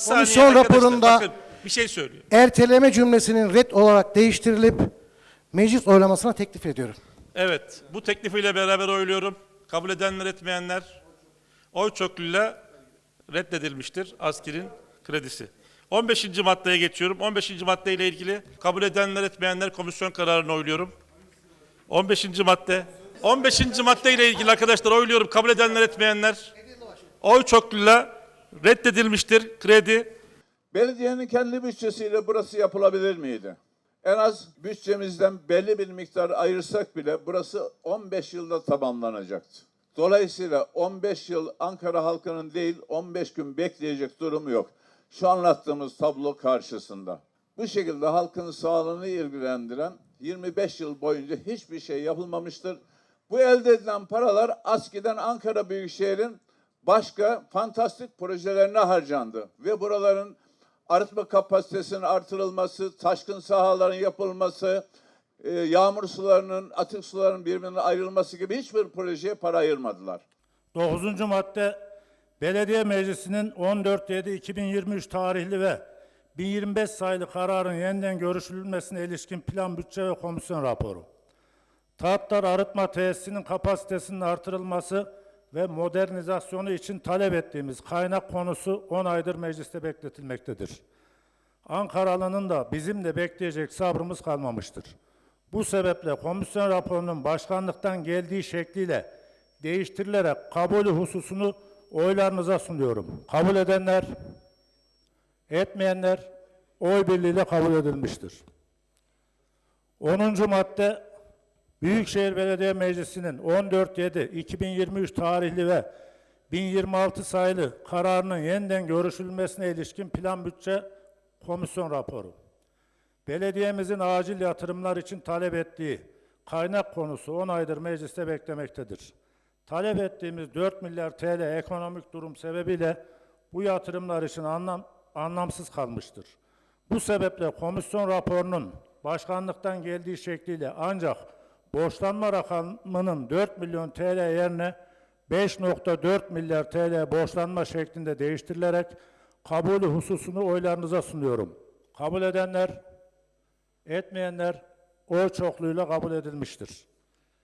saniye Komisyon arkadaşlar, raporunda- bakın bir şey söylüyor. erteleme cümlesinin red olarak değiştirilip meclis oylamasına teklif ediyorum. Evet, bu teklifiyle beraber oyluyorum. Kabul edenler etmeyenler oy çokluğuyla reddedilmiştir askerin kredisi. 15. maddeye geçiyorum. 15. maddeyle ilgili kabul edenler etmeyenler komisyon kararını oyluyorum. 15. madde. 15. maddeyle ilgili arkadaşlar oyluyorum. Kabul edenler etmeyenler oy çokluğuyla reddedilmiştir kredi. Belediyenin kendi bütçesiyle burası yapılabilir miydi? En az bütçemizden belli bir miktar ayırsak bile burası 15 yılda tamamlanacaktı. Dolayısıyla 15 yıl Ankara halkının değil 15 gün bekleyecek durumu yok. Şu anlattığımız tablo karşısında. Bu şekilde halkın sağlığını ilgilendiren 25 yıl boyunca hiçbir şey yapılmamıştır. Bu elde edilen paralar ASKİ'den Ankara Büyükşehir'in başka fantastik projelerine harcandı. Ve buraların arıtma kapasitesinin artırılması, taşkın sahaların yapılması, e, yağmur sularının, atık suların birbirinden ayrılması gibi hiçbir projeye para ayırmadılar. 9. madde Belediye Meclisi'nin 14.7.2023 tarihli ve 1025 sayılı kararın yeniden görüşülmesine ilişkin plan bütçe ve komisyon raporu. Taatlar Arıtma Tesisinin kapasitesinin artırılması ve modernizasyonu için talep ettiğimiz kaynak konusu 10 aydır mecliste bekletilmektedir. Ankaralı'nın da bizim de bekleyecek sabrımız kalmamıştır. Bu sebeple komisyon raporunun başkanlıktan geldiği şekliyle değiştirilerek kabulü hususunu oylarınıza sunuyorum. Kabul edenler, etmeyenler oy birliğiyle kabul edilmiştir. 10. madde Büyükşehir Belediye Meclisi'nin 14.7.2023 tarihli ve 1026 sayılı kararının yeniden görüşülmesine ilişkin plan bütçe komisyon raporu. Belediyemizin acil yatırımlar için talep ettiği kaynak konusu 10 aydır mecliste beklemektedir. Talep ettiğimiz 4 milyar TL ekonomik durum sebebiyle bu yatırımlar için anlam, anlamsız kalmıştır. Bu sebeple komisyon raporunun başkanlıktan geldiği şekliyle ancak borçlanma rakamının 4 milyon TL yerine 5.4 milyar TL borçlanma şeklinde değiştirilerek kabulü hususunu oylarınıza sunuyorum. Kabul edenler, etmeyenler oy çokluğuyla kabul edilmiştir.